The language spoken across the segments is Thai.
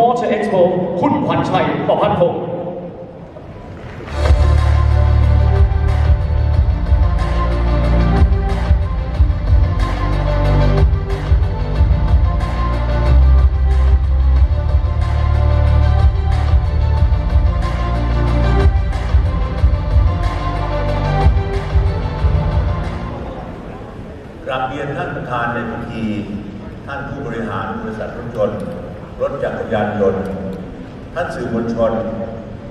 Motor Expo คุณขวัญชัยประพัฒน์พงศ์กราบเรียนท่านประธานในพิธี ท่านผู้บริหารบริษัทรถยนต์ รถจักรยานยนต์ ท่านสื่อมวลชน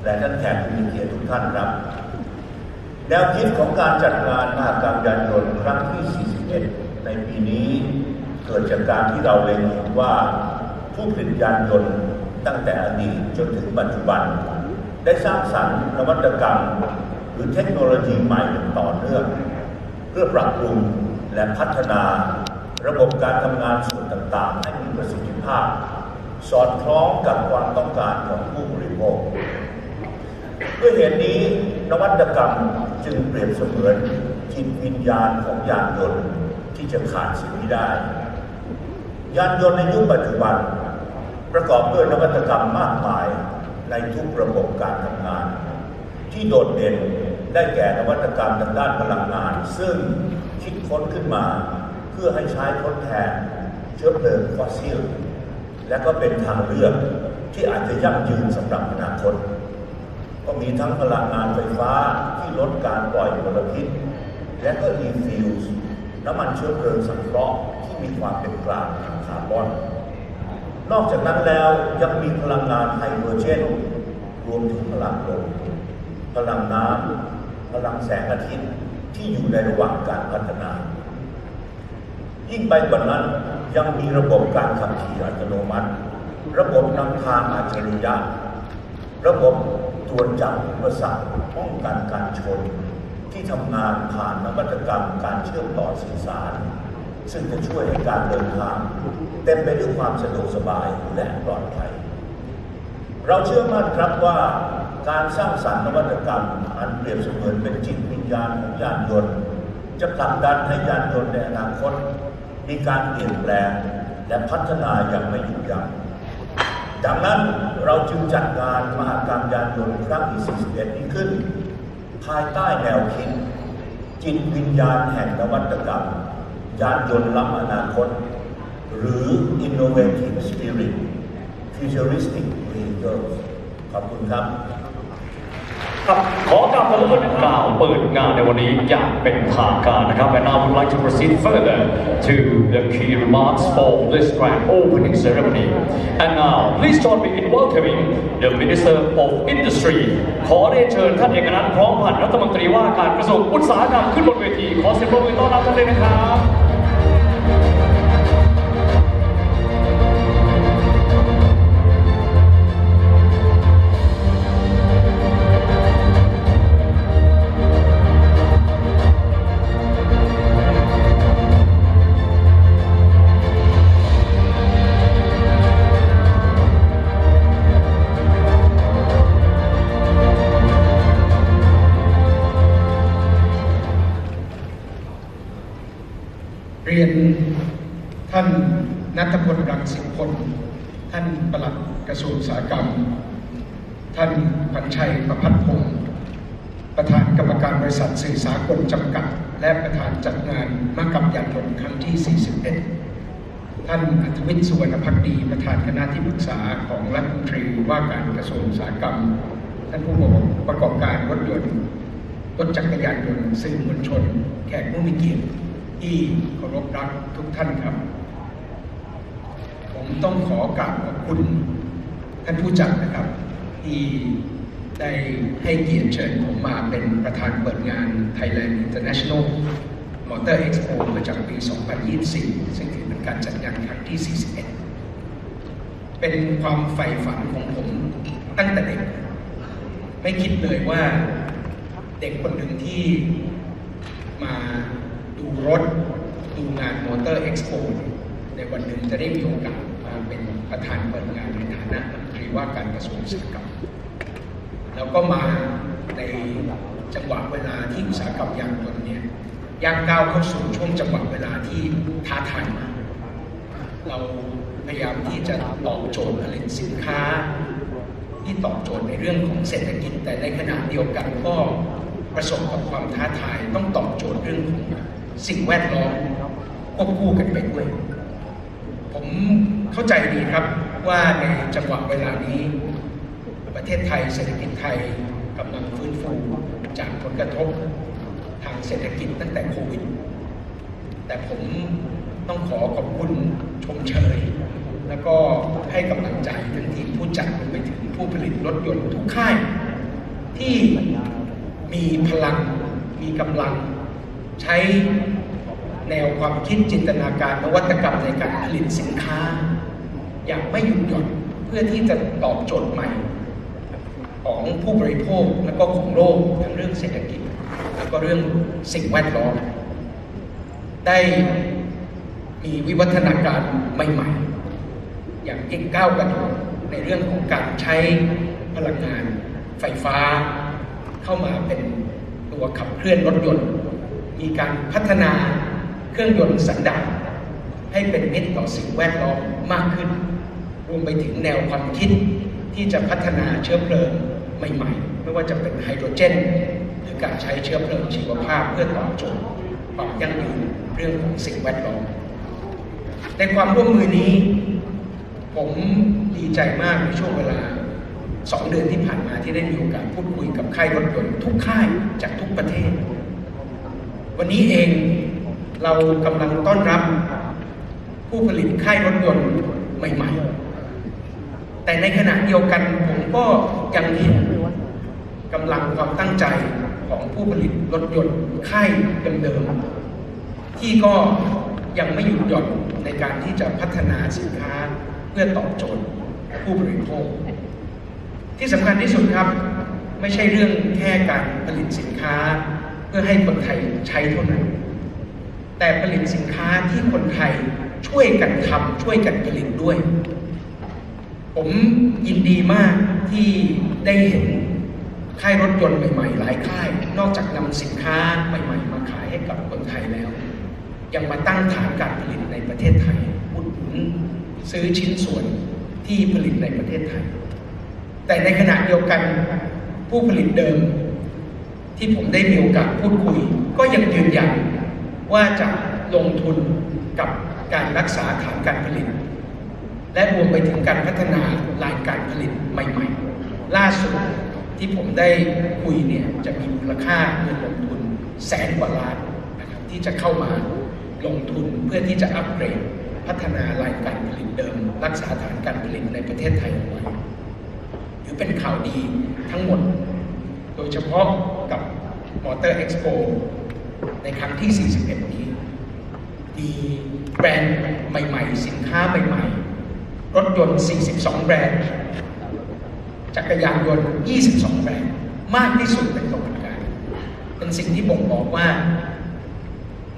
และท่านแขกผู้มีเกียรติทุกท่านครับ แนวคิดของการจัดงานมหกรรมยานยนต์ครั้งที่ 41 ในปีนี้เกิดจากการที่เราเล็งเห็นว่าผู้ผลิตยานยนต์ตั้งแต่อดีตจนถึงปัจจุบัน ได้สร้างสรรค์นวัตกรรม หรือเทคโนโลยีใหม่อย่างต่อเนื่อง เพื่อปรับปรุงและพัฒนาระบบการทำงานส่วนต่างๆ ให้มีประสิทธิภาพ สอดคล้องกับความต้องการของผู้บริโภคด้วยเหตุนี้นวัตกรรมจึงเปรียบเสมือนจิตวิญญาณของยานยนต์ที่จะขาดสิ่งนี้ได้ ยานยนต์ในยุคปัจจุบัน ประกอบด้วยนวัตกรรมมากมายในทุกระบบการทำงาน ที่โดดเด่นได้แก่นวัตกรรมทางด้านพลังงาน ซึ่งคิดค้นขึ้นมา เพื่อให้ใช้ทดแทนเชื้อเพลิงฟอสซิล และก็เป็นทางเลือกที่อาจจะยั่งยืนสำหรับอนาคต ก็มีทั้งพลังงานไฟฟ้าที่ลดการปล่อยมลพิษ และก็ e-fuels น้ำมันเชื้อเพลิงสังเคราะห์ที่มีความเป็นกลางทางคาร์บอน นอกจากนั้นแล้วยังมีพลังงานไฮโดรเจนรวมถึงพลังลมพลังน้ำพลังแสงอาทิตย์ที่อยู่ในระหว่างการพัฒนา ยิ่งไปกว่านั้น ยังมีระบบการขับขี่อัตโนมัติ ระบบนำทางอัจฉริยะ ระบบตรวจจับอุปสรรคป้องกันการชน ที่ทำงานผ่านนวัตกรรมการเชื่อมต่อสื่อสาร ซึ่งจะช่วยให้การเดินทาง เต็มไปด้วยความสะดวกสบายและปลอดภัย เราเชื่อมั่นครับว่าการสร้างสรรค์นวัตกรรมอันเปรียบเสมือนเป็นจิตวิญญาณของยานยนต์ จะผลักดันให้ยานยนต์ในอนาคต มีการเปลี่ยนแปลงและพัฒนาอย่างไม่หยุดยั้งดังนั้นเราจึงจัดงานมหกรรมยานยนต์ครั้งที่ 41 นี้ขึ้น ภายใต้แนวคิด จิตวิญญาณแห่งนวัตกรรม ยานยนต์ล้ำอนาคต หรือ Innovative Spirit Futuristic Vehicles ขอบคุณครับ ครับขอกราบขอบพระคุณกล่าวเปิดงานในวันนี้อย่างเป็นทางการนะครับ and I would like to proceed further to the key remarks for this grand opening ceremony and now please join me in welcoming the Minister of Industry ขอเรียนเชิญท่านเอกนัทพร้อมพันธ์รัฐมนตรีว่าการกระทรวงอุตสาหกรรมขึ้นบนเวทีขอเสียงปรบมือต้อนรับท่านเลยนะครับ ทรวงอุตสาหกรรม ท่านพันชัยประพัฒน์พงศ์ประธานกรรมการบริษัทสื่อสากลจำกัด และประธานจัดงานมกรรมยานยนต์ครั้งที่ 41 ท่านอัธวิทย์สุวรรณพักดี ประธานคณะที่ปรึกษาของรัฐมนตรีว่าการกระทรวงอุตสาหกรรม ท่านผู้ประกอบการรถยนต์รถจักรยานยนต์สื่อมวลชน แขกผู้มีเกียรติที่เคารพรักทุกท่านครับ ผมต้องขอกราบขอบคุณ ท่านผู้จัดนะครับ ที่ได้ให้เกียรติเชิญผมมาเป็นประธานเปิดงาน Thailand International Motor Expo ประจำปี 2024 ซึ่งถือเป็นการจัดงานครั้งที่ 41 เป็นความใฝ่ฝันของผมตั้งแต่เด็ก ไม่คิดเลยว่าเด็กคนหนึ่งที่มาดูรถ ดูงานมอเตอร์เอ็กซ์โปในวันหนึ่งจะได้มีโอกาสมาเป็นประธานเปิดงานในฐานะ ว่าการกระทรวงอุตสาหกรรมแล้วก็มาในจังหวะเวลาที่อุตสาหกรรมยานยนต์เนี่ยย่างก้าวเข้าสู่ช่วงจังหวะเวลาที่ท้าทายมาเราพยายามที่จะตอบโจทย์ผลิตสินค้า ที่ตอบโจทย์ในเรื่องของเศรษฐกิจ แต่ในขณะเดียวกันก็ประสบกับความท้าทายต้องตอบโจทย์เรื่องของสิ่งแวดล้อมควบคู่กันไปด้วย ผมเข้าใจดีครับ ว่าในจังหวะเวลานี้ ประเทศไทยเศรษฐกิจไทยกำลังฟื้นฟูจากผลกระทบทางเศรษฐกิจตั้งแต่โควิด แต่ผมต้องขอขอบคุณชมเชย แล้วก็ให้กำลังใจทั้งทีมผู้จัดรวมไปถึงผู้ผลิตรถยนต์ทุกค่าย ที่มีพลังมีกำลังใช้แนวความคิดจินตนาการนวัตกรรมในการผลิตสินค้า อย่างไม่หยุดหย่อนเพื่อที่จะตอบโจทย์ใหม่ของผู้บริโภคและก็ของโลกทั้งเรื่องเศรษฐกิจ แล้วก็เรื่องสิ่งแวดล้อม ได้มีวิวัฒนาการใหม่ๆ อย่างยิ่งก้าวกระโดดในเรื่องของการใช้พลังงานไฟฟ้า เข้ามาเป็นตัวขับเคลื่อนรถยนต์ มีการพัฒนาเครื่องยนต์สันดาปให้เป็นมิตรต่อสิ่งแวดล้อมมากขึ้น รวมไปถึงแนวความคิดที่จะพัฒนาเชื้อเพลิงใหม่ๆ ไม่ว่าจะเป็นไฮโดรเจน หรือการใช้เชื้อเพลิงชีวภาพเพื่อตอบโจทย์ความยั่งยืนเรื่องของสิ่งแวดล้อมในความร่วมมือนี้ ผมดีใจมากในช่วงเวลาสองเดือนที่ผ่านมาที่ได้มีโอกาสพูดคุยกับค่ายรถยนต์ทุกค่ายจากทุกประเทศ วันนี้เองเรากำลังต้อนรับผู้ผลิตค่ายรถยนต์ใหม่ ๆ แต่ในขณะเดียวกันผมก็ยังเห็นกำลังความตั้งใจของผู้ผลิตรถยนต์ค่ายเดิมๆที่ก็ยังไม่หยุดหย่อนในการที่จะพัฒนาสินค้าเพื่อตอบโจทย์ผู้บริโภค ที่สำคัญที่สุดครับ ไม่ใช่เรื่องแค่การผลิตสินค้า เพื่อให้คนไทยใช้เท่านั้น แต่ผลิตสินค้าที่คนไทยช่วยกันทำช่วยกันผลิตด้วย ผมยินดีมากที่ได้เห็นค่ายรถยนต์ใหม่ๆ หลายค่าย นอกจากนำสินค้าใหม่ๆ มาขายให้กับคนไทยแล้ว ยังมาตั้งฐานการผลิตในประเทศไทยอุดหนุนซื้อชิ้นส่วนที่ผลิตในประเทศไทย แต่ในขณะเดียวกันผู้ผลิตเดิม ที่ผมได้มีโอกาสพูดคุย ก็ยังยืนยันว่าจะลงทุนกับการรักษาฐานการผลิต และรวมไปถึงการพัฒนารายการผลิตใหม่ๆ ล่าสุดที่ผมได้คุยเนี่ยจะมีมูลค่าเงินลงทุนแสนกว่าล้านนะครับที่จะเข้ามาลงทุนเพื่อที่จะอัปเกรด พัฒนารายการผลิตเดิม รักษาฐานการผลิตในประเทศไทยเอาไว้ถือเป็นข่าวดีทั้งหมด โดยเฉพาะกับมอเตอร์เอ็กซ์โปในครั้งที่ 41 นี้ มีแบรนด์ใหม่ ๆ สินค้าใหม่ ๆ รถยนต์ 42 แบรนด์ จักรยานยนต์ 22 แบรนด์ มากที่สุดเป็นประวัติการ เป็นสิ่งที่บ่งบอกว่า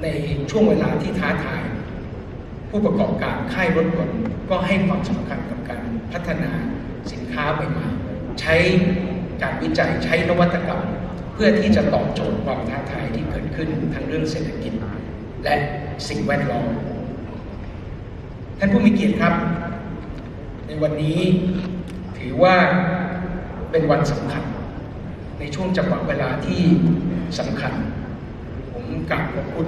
ในช่วงเวลาที่ท้าทาย ผู้ประกอบการค่ายรถยนต์ก็ให้ความสำคัญกับการพัฒนาสินค้าใหม่ๆใช้การวิจัยใช้นวัตกรรม เพื่อที่จะตอบโจทย์ความท้าทายที่เกิดขึ้นทั้งเรื่องเศรษฐกิจ และสิ่งแวดล้อมท่านผู้มีเกียรติครับ ในวันนี้ถือว่าเป็นวันสำคัญ ในช่วงจังหวะเวลาที่สำคัญ ผมกราบขอบคุณ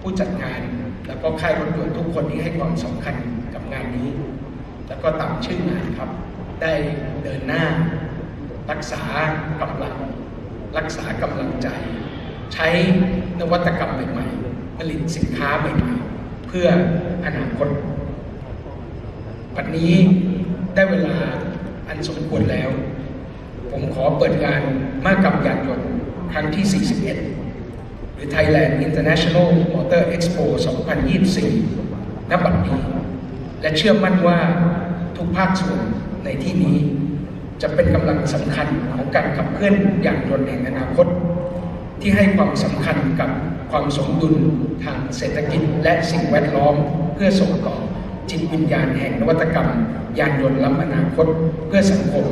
ผู้จัดงาน แล้วก็ค่ายรถยนต์ทุกคนที่ให้ความสำคัญกับงานนี้ แล้วก็ตามชื่องานครับ ได้เดินหน้า รักษากำลัง รักษากำลังใจ ใช้นวัตกรรมใหม่ๆผลิตสินค้าใหม่ๆ เพื่ออนาคต วันนี้ได้เวลาอันสมควรแล้ว ผมขอเปิดงานมากรรมยานยนต์ครั้งที่ 41 หรือ Thailand International Motor Expo 2024 ณ บัดนี้ และเชื่อมั่นว่าทุกภาคส่วนในที่นี้ จะเป็นกำลังสำคัญของการขับเคลื่อนยานยนต์แห่งอนาคต ที่ให้ความสำคัญกับความสมดุลทางเศรษฐกิจและสิ่งแวดล้อมเพื่อส่งต่อ จิตวิญญาณแห่งนวัตกรรม ยานยนต์ล้ำอนาคต เพื่อสังคม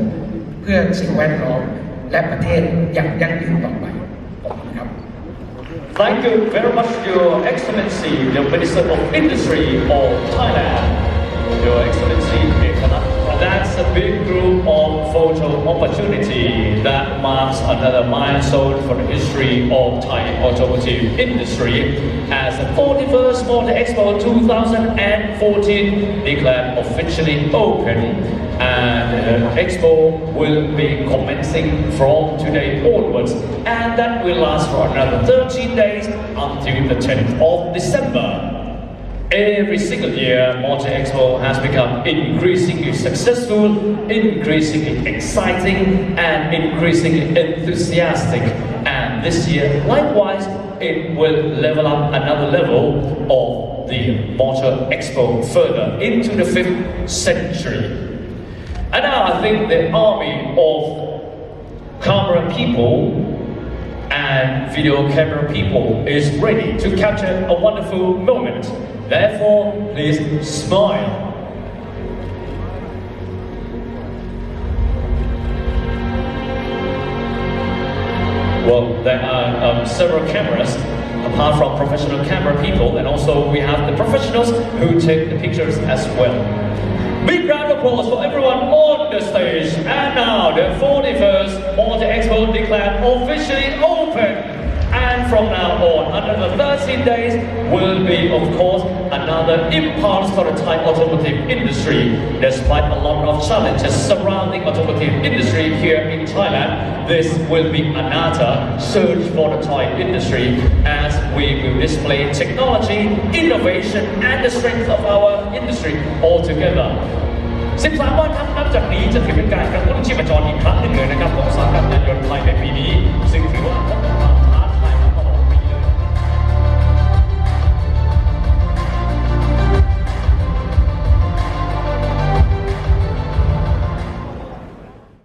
เพื่อสิ่งแวดล้อม และประเทศอย่างยั่งยืนต่อไปครับ Thank you very much Your Excellency the Minister of Industry of Thailand Your Excellency เอกนัท That's a big group of photo opportunity that marks another milestone for the history of Thai automotive industry as the 41st Motor Expo 2014 declared officially open and uh, Expo will be commencing from today onwards and that will last for another 13 days until the 10th of December. Every single year, Motor Expo has become increasingly successful, increasingly exciting, and increasingly enthusiastic. And this year, likewise, it will level up another level of the Motor Expo further into the fifth century. And now I think the army of camera people and video camera people is ready to capture a wonderful moment. Therefore, please smile. Well, there are um, several cameras apart from professional camera people, and also we have the professionals who take the pictures as well. Big round of applause for everyone on the stage. And now the 41st Motor Expo declared officially open And from now on, another 13 days will be, of course, another impulse for the Thai automotive industry. Despite a lot of challenges surrounding automotive industry here in Thailand, this will be another surge for the Thai industry as we will display technology, innovation, and the strength of our industry all together. 13วันครับนับจากนี้จะถือเป็นการกระตุ้นชีพจรอีกครั้งหนึ่งเลยนะครับของอุตสาหกรรมยานยนต์ไทยในปีนี้ ซึ่งถือว่าพบกับความ